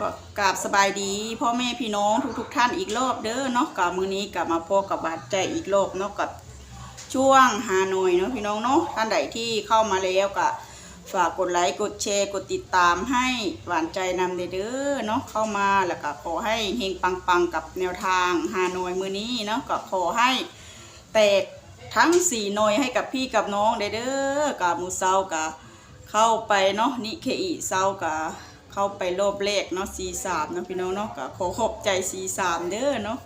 ก็กราบสบายดีพ่อแม่พี่น้องทุกๆทท่านอีกรอบเด้อเนาะกับมือนี้กลับมาพบกับบาดใจอีกรอบเนาะกับช่วงฮานอยเนาะพี่น้องเนาะท่านใดที่เข้ามาแล้วก็ฝากกดไลค์กดแชร์กดติดตามให้หวานใจนำเด้อเนาะเข้ามาแล้วก็ขอให้เฮงปังๆกับแนวทางฮานอยมือนี้เนาะก็ขอให้แตกทั้งสี่หน่วยให้กับพี่กับน้องเด้อกับมูเซากับเข้าไปเนาะนิเคอีเซากับ เข้าไปรอบแรกเนาะ C3 เนาะพี่น้องเนาะก็ขอขอบใจ C3 เด้อเนาะ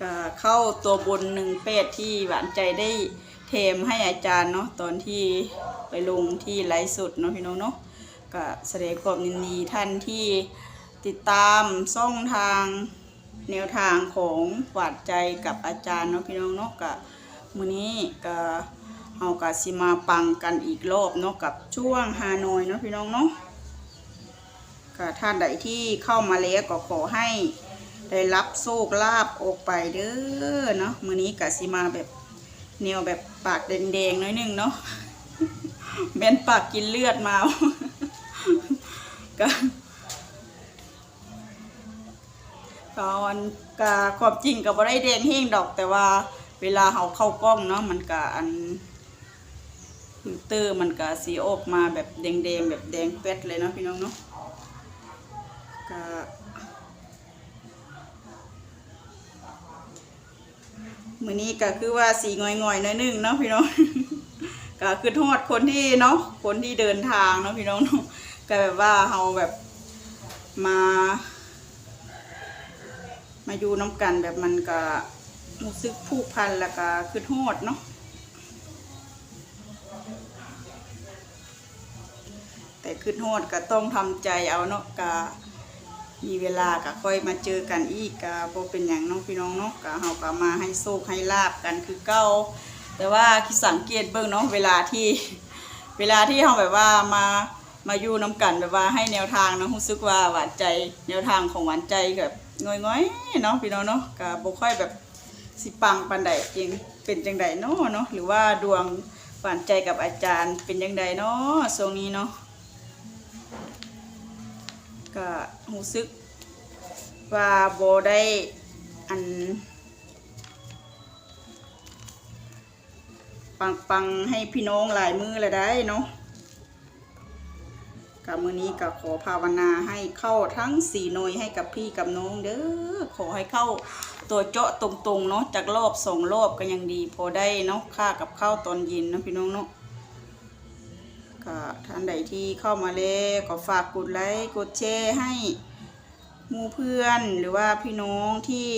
ก็เข้าตัวบนหนึ่งเปดที่หวานใจได้เทมให้อาจารย์เนาะตอนที่ไปลงที่ไลฟ์สดเนาะพี่น้องเนาะก็แสดงความยินดีท่านที่ติดตามช่องทางแนวทางของหวานใจกับอาจารย์เนาะพี่น้องเนาะก็มื้อนี้ก็เฮาก็สิมาปังกันอีกรอบเนาะกับช่วงฮานอยเนาะพี่น้องเนาะ ค่ะท่านใดที่เข้ามาแล้วก็ขอให้ได้รับโชคลาภออกไปเด้อเนาะมื้อนี้กะสิมาแบบแนวแบบปากแดงๆน้อยหนึงเนาะแม่นปากกินเลือดมาก็ตอนกะความจริงก็บ่ได้แดงเฮงดอก แต่ว่าเวลาเฮาเข้ากล้องเนาะมันก็อันฟิลเตอร์มันก็สีออกมาแบบแดงๆแบบแดงเป๊ดเลยเนาะพี่น้องเนาะ ก็มื้อนี้ก็คือว่าสีง่อยๆหน้อยนึงเนาะพี่น้องก็คือโทษคนที่เนาะคนที่เดินทางเนาะพี่น้องก็แบบว่าเฮาแบบมา มาอยู่น้ำกันแบบมันก็รู้สึกผูกพันแล้วก็คือโทษเนาะแต่ขึ้นโทษก็ต้องทำใจเอาเนาะกะ มีเวลาก็ค่อยมาเจอกันอีกกะบ่เป็นอย่างน้องพี่น้องเนาะกะเฮาก็มาให้โชคให้ลาบกันคือเก่าแต่ว่าคิดสังเกตเบิ่งเนาะเวลาที่เวลาที่เฮาแบบว่ามามาอยู่น้กันแบบว่าให้แนวทางเนาะรู้สึกว่าหวานใจแนวทางของหวานใจแบบง่อยๆเนาะพี่น้องเนาะก็บ่ค่อยแบบสิปังปานใดจริงเป็นจังใดเนาะเนาะหรือว่าดวงหวานใจกับอาจารย์เป็นจังใดเนาะช่วงนี้เนาะก็ รู้สึก ว่าโบได้อัน ปังปังให้พี่น้องหลายมือเลยได้เนาะกับมือนี้ก็ขอภาวนาให้เข้าทั้งสี่หน่วยให้กับพี่กับน้องเด้อขอให้เข้าตัวเจาะตรงๆเนาะจากรอบสองรอบก็ยังดี พอได้เนาะค่ากับข้าวตอนเย็นเนาะพี่น้องเนาะ ก็ท่านใดที่เข้ามาแล้วก็ฝากกดไลค์กดแชร์ให้หมู่เพื่อนหรือว่าพี่น้องที่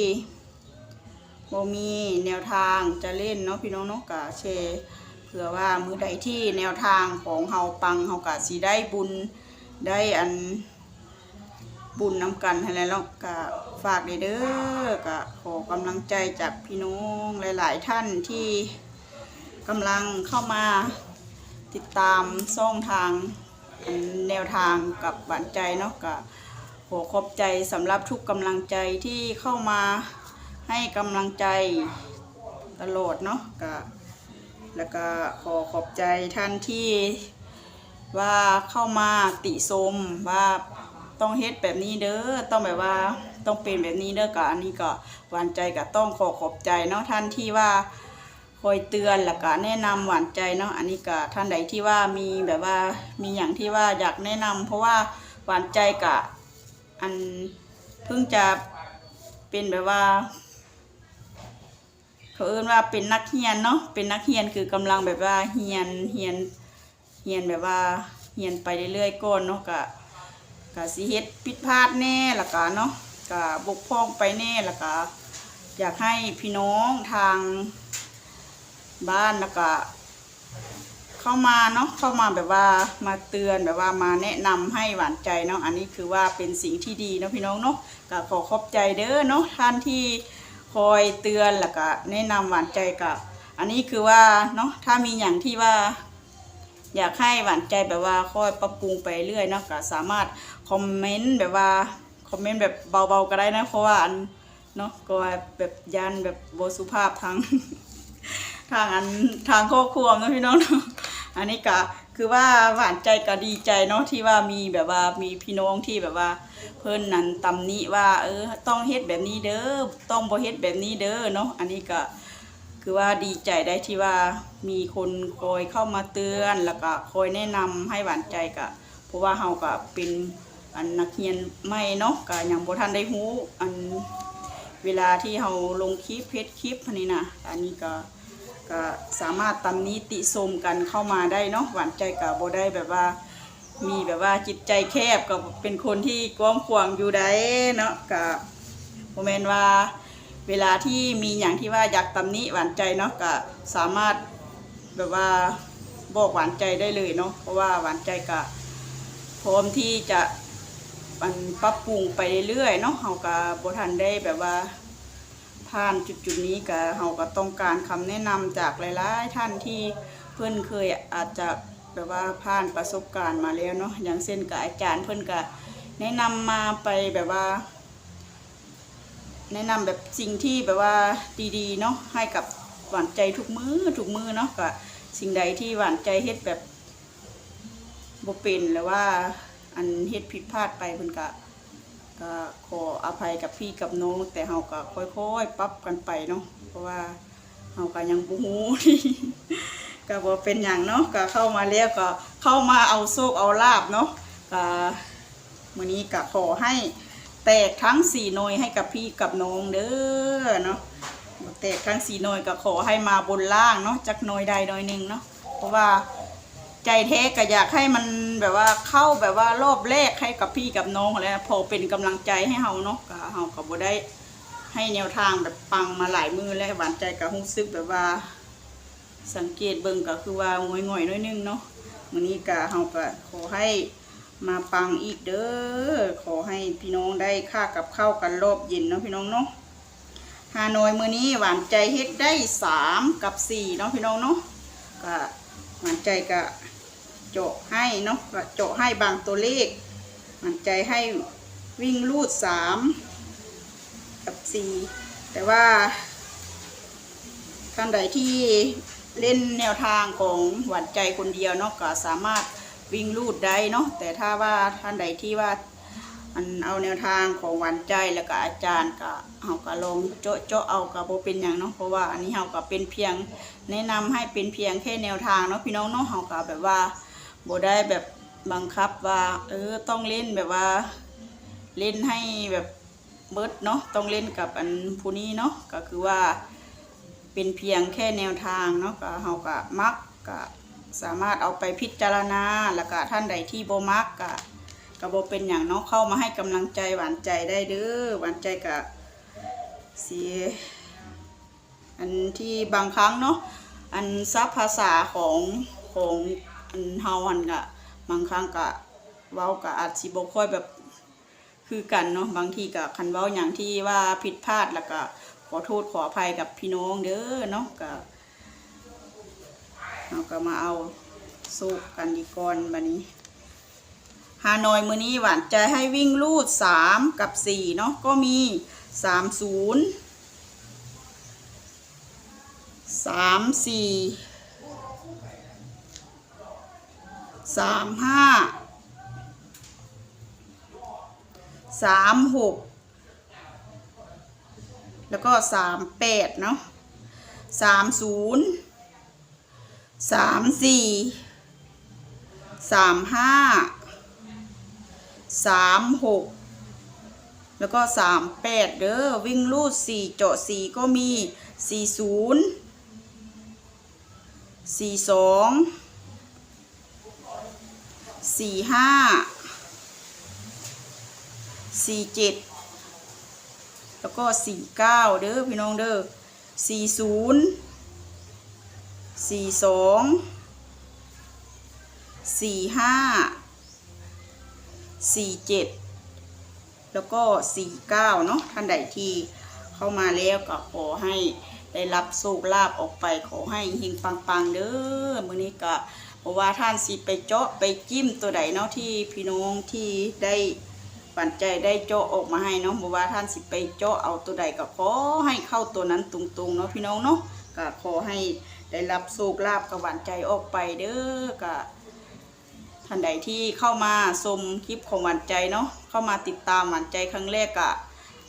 บ่มีแนวทางจะเล่นเนาะพี่น้องเนาะก็แชร์เผื่อว่ามือใดที่แนวทางของเฮาปังเฮาก็สิได้บุญได้อันบุญนำกันให้แล้วเนาะก็ฝากเด้อก็ขอกำลังใจจากพี่น้องหลาย ๆ ท่านที่กำลังเข้ามา ติดตามช่องทางแนวทางกับหวานใจเนาะก็ขอขอบใจสำหรับทุกกำลังใจที่เข้ามาให้กำลังใจตลอดเนาะก็แล้วก็ขอขอบใจท่านที่ว่าเข้ามาติชมว่าต้องเฮ็ดแบบนี้เด้อต้องแบบว่าต้องเป็นแบบนี้เด้อก็อันนี้ก็หวานใจก็ต้องขอขอบใจเนาะท่านที่ว่า คอยเตือนแล้วก็แนะนำหวานใจเนาะอันนี้ก็ท่านใดที่ว่ามีแบบว่ามีอย่างที่ว่าอยากแนะนำเพราะว่าหวานใจกะอันเพิ่งจะเป็นแบบว่าเขาเอิ้นว่าเป็นนักเรียนเนาะเป็นนักเรียนคือกำลังแบบว่าเรียนเรียนเรียนแบบว่าเรียนไปเรื่อยๆก่อนเนาะกะกะสิเฮ็ดผิดพลาดแน่ล้วก็เนาะกะบกพร่องไปแน่ล้วก็อยากให้พี่น้องทาง บ้านแล้วก็เข้ามาเนาะเข้ามาแบบว่ามาเตือนแบบว่ามาแนะนำให้หวานใจเนาะอันนี้คือว่าเป็นสิ่งที่ดีเนาะพี่น้องเนาะก็ขอขอบใจเด้อเนาะท่านที่คอยเตือนแล้วก็แนะนำหวานใจกับอันนี้คือว่าเนาะถ้ามีอย่างที่ว่า อยากให้หวานใจแบบว่าค่อยปรับปรุงไปเรื่อยเนาะก็สามารถคอมเมนต์แบบว่าคอมเมนต์แบบเบาๆก็ได้นะเพราะว่าอันเนาะก็แบบยันแบบโบสุภาพทั้ง ทางอันทางครอบครัวนะพี่น้องเนาะอันนี้ก็คือว่าหวานใจก็ดีใจเนาะที่ว่ามีแบบว่ามีพี่น้องที่แบบว่า เพิ่นนั้นตำหนิว่า เออต้องเฮ็ดแบบนี้เด้อต้องบ่เฮ็ดแบบนี้เด้อเนาะอันนี้ก็คือว่าดีใจได้ที่ว่ามีคนคอยเข้ามาเตือน แล้วก็คอยแนะนำให้หวานใจก็เพราะว่าเฮาก็เป็นอันนักเรียนใหม่เนาะก็ยังบ่ทันได้ฮู้อันเวลาที่เฮาลงคลิปเพจคลิปอันนี้นะอันนี้ก็ ก็สามารถตำนี้ติชมกันเข้ามาได้เนาะหวานใจกับโบได้แบบว่า มีแบบว่าจิตใจแคบกับเป็นคนที่กว้างขวางอยู่ได้เนาะกับโมเมนว่าเวลาที่มีอย่างที่ว่าอยากตำนี้หวานใจเนาะก็สามารถแบบว่าบอกหวานใจได้เลยเนาะเพราะว่าหวานใจก็พร้อมที่จะมันปรับปรุงไปเรื่อยๆเนาะเฮาก็บ่ทันได้แบบว่า ผ่านจุดจุดๆนี้ก็เฮาก็ต้องการคำแนะนำจากหลายๆท่านที่เพิ่นเคยอาจจะแบบว่าผ่านประสบการณ์มาแล้วเนาะอย่างเช่นกับอาจารย์เพิ่นก็แนะนำมาไปแบบว่า แนะนำแบบสิ่งที่แบบว่าดีๆเนาะให้กับหวานใจทุกมือทุกมือเนาะก็สิ่งใดที่หวานใจเฮ็ดแบบบ่เป็นหรือว่าอันเฮ็ดผิดพลาดไปเพิ่นก็ ก็ขออภัยกับพี่กับน้องแต่เฮาก็ค่อยๆปรับกันไปเนาะเพราะว่าเฮาก็ยังบ่ฮู้ก็บ่เป็นหยังเนาะก็เข้ามาแล้วก็เข้ามาเอาโชคเอาลาบเนาะก็มื้อนี้ก็ขอให้แตกทั้งสี่หน่วยให้กับพี่กับน้องเด้อเนาะแตกทั้งสี่หน่วยก็ขอให้มาบนล่างเนาะจักหน่วยใดหน่วยหนึ่งเนาะเพราะว่า ใจแท้ก็อยากให้มันแบบว่าเข้าแบบว่ารอบแรกให้กับพี่กับน้องแล้วพอเป็นกำลังใจให้เฮาเนาะก็เฮาก็บ่ได้ให้แนวทางแบบปังมาหลายมือแล้วหวานใจก็รู้สึกแบบว่า สังเกตเบิ่งก็คือว่าง่อยๆน้อยนึงเนาะมื้อนี้ก็เฮาก็ขอให้มาปังอีกเด้อขอให้พี่น้องได้ค่ากับข้าวกันรอบเย็นเนาะพี่น้องเนาะฮานอยมื้อนี้หวานใจเฮ็ดได้สามกับสี่เนาะพี่น้องเนาะก็หวานใจก็ เจาะให้เนาะก็เจาะให้บางตัวเลขมันใจให้วิ่งลูดสามกับสี่แต่ว่าท่านใดที่เล่นแนวทางของหวานใจคนเดียวเนาะก็สามารถวิ่งลูดได้เนาะแต่ถ้าว่าท่านใดที่ว่าอันเอาแนวทางของหวานใจแล้วก็อาจารย์ก็เอาก็ลงเจาะเจาะเอากับโบเป็นอย่างเนาะเพราะว่าอันนี้เราก็เป็นเพียงแนะนำให้เป็นเพียงแค่แนวทางเนาะพี่น้องเนาะเราก็แบบว่า บ่ได้แบบบังคับว่า เออต้องเล่นแบบว่า เล่นให้แบบเบิดเนาะต้องเล่นกับอันผู้นี้เนาะก็คือว่า เป็นเพียงแค่แนวทางเนาะก็เฮาก็มักก็สามารถเอาไปพิจารณาแล้วก็ท่านใดที่โบมักก็ก็บเป็นอย่างเนาะเข้ามาให้กำลังใจหวานใจได้เด้อหวานใจก็สิอันที่บางครั้งเนาะอันซับภาษาของของ เฮาหันกะบางครั้งกะเว้ากะอาจสิบ่ค่อยแบบคือกันเนาะบางทีกะคันเว้าอย่างที่ว่าผิดพลาดแล้วก็ขอโทษขออภัยกับพี่น้องเด้อเนาะกะเราก็มาเอาสู้กันดีก่อนบัดนี้ฮานอยมือนี้หวานใจให้วิ่งลูดสามกับสี่เนาะก็มีสามศูนย์สามสี่ สามห้าสามหกแล้วก็สามแปดเนาะสามศูนย์สามสี่สามห้าสามหกแล้วก็สามแปดเด้อวิ่งลูดสี่เจาะสี่ก็มีสี่ศูนย์สี่สอง สี่ห้าสี่เจ็ดแล้วก็สี่เก้าเด้อพี่น้องเด้อสี่ศูนย์สี่สองสี่ห้าสี่เจ็ดแล้วก็สี่เก้าเนาะท่านใดที่เข้ามาแล้วก็ขอให้ได้รับโชคลาภออกไปขอให้หิงปังๆเด้อมื้อนี้ก็ เพราะว่าท่านสิไปเจาะไปจิ้มตัวใดเนาะที่พี่น้องที่ได้ปันใจได้เจาะออกมาให้เนาะเพราะว่าท่านสิไปเจาะเอาตัวใดก็ขอให้เข้าตัวนั้นตรงๆเนาะพี่น้องเนาะก็ขอให้ได้รับโชคลาภกับหวานใจออกไปเด้อกะท่านใดที่เข้ามาชมคลิปของหวานใจเนาะเข้ามาติดตามหวานใจครั้งแรกกะ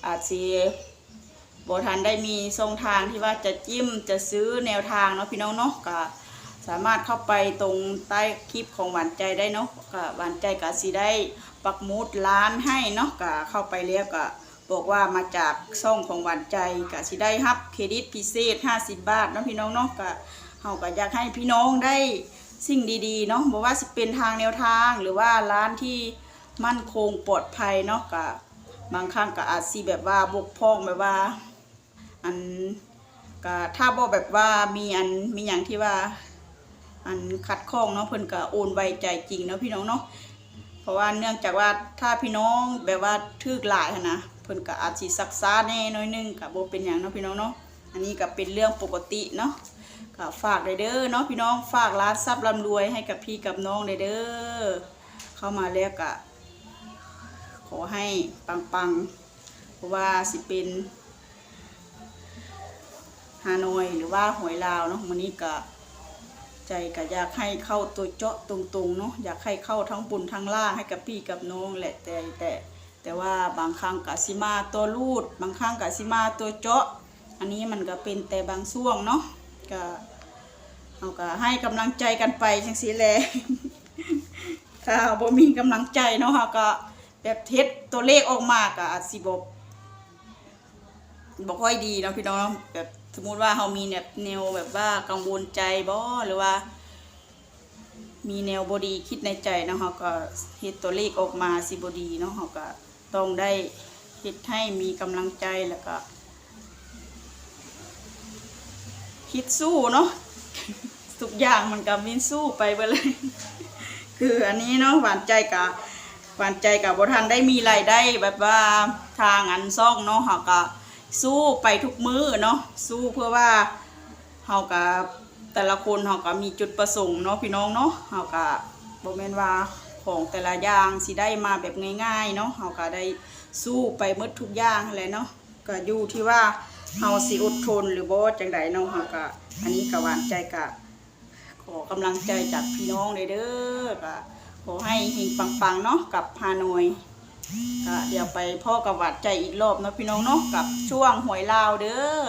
อาจสิบ่ทันได้มีช่งทางที่ว่าจะจิ้มจะซื้อแนวทางเนาะพี่น้องเนาะกะ สามารถเข้าไปตรงใต้คลิปของหวานใจได้เนาะกะหวานใจกะสิได้ปักมุดร้านให้เนาะกะเข้าไปแล้วกะบอกว่ามาจากซ่องของหวานใจกะสิได้รับเครดิตพิเศษ 50 บาทเนาะพี่น้องเนาะกะเฮาก็อยากให้พี่น้องได้สิ่งดีๆเนาะบอกว่าสิเป็นทางแนวทางหรือว่าร้านที่มั่นคงปลอดภัยเนาะกะบางครั้งก็อาจสิแบบว่าบกพร่องแบบว่า อันก็ถ้าบ่แบบว่ามีอันมีอย่างที่ว่า อันขัดข้องเนาะเพิ่นก็โอนไวใจจริงเนาะพี่น้องเนาะเพราะว่าเนื่องจากว่าถ้าพี่น้องแบบว่าทึกหลายหั้นนะเพิ่นก็อาจสิซักซ้าแน่น้อยหนึงก็บ่เป็นหยังเนาะพี่น้องเนาะอันนี้ก็เป็นเรื่องปกติเนาะก็ฝากเลยเด้อเนาะพี่น้องฝากร้านทรัพย์ร่ำรวยให้กับพี่กับน้องเลยเด้อเข้ามาแล้วก็ขอให้ปังๆเพราะว่าสิเป็นฮานอยหรือว่าหวยลาวเนาะวันนี้ก็ ใจก็อยากให้เข้าตัวเจาะตรงๆเนาะอยากให้เข้าทั้งบุญทั้งล่างให้กับพี่กับน้องแหละแต่แต่แต่ว่าบางครั้งกสิมาตัวรูด บางครั้งกสิมาตัวเจาะ อันนี้มันก็เป็นแต่บางช่วงเนาะก็เราก็ให้กำลังใจกันไปจังสีแลถ้าบ่มีกำลังใจเนาะเราก็แบบเทสตัวเลขออกมาก็อาจสิบ่บ่ค่อยดีเนาะพี่น้องเนาแบบ สมมุติว่าเรามีแบบแนวแบบว่ากังวลใจบ่หรือว่า มีแนวบอดีคิดในใจเนาะเราก็เฮ็ดตัวเลขออกมาสิบอดีเนาะเราก็ต้องได้เฮ็ดให้มีกำลังใจแล้วก็ คิดสู้เนาะทุกอย่างมันก็มีสู้ไปเบ่เลย คืออันนี้เนาะหวานใจกับหวานใจกับบทันได้มีรายได้แบบว่าทางอันซ่องเนาะเฮาก็ สู้ไปทุกมื้อเนาะสู้เพื่อว่าเฮาก็แต่ละคนเฮาก็มีจุดประสงค์เนาะพี่น้องเนาะเฮาก็บ่แม่นว่าของแต่ละอย่างสิได้มาแบบง่ายๆเนาะเฮาก็ได้สู้ไปหมดทุกอย่างแหละเนาะก็อยู่ที่ว่าเฮาสิอดทนหรือบ่จังใดเนาะเฮาก็อันนี้ก็หวานใจกะขอกำลังใจจากพี่น้องเลยเด้อก็ขอให้เฮงปังๆเนาะกับฮานอย ก็เดี๋ยวไปพ่อกับหวัดใจอีกรอบเนาะพี่น้องเนาะกับช่วงหวยลาวเด้อ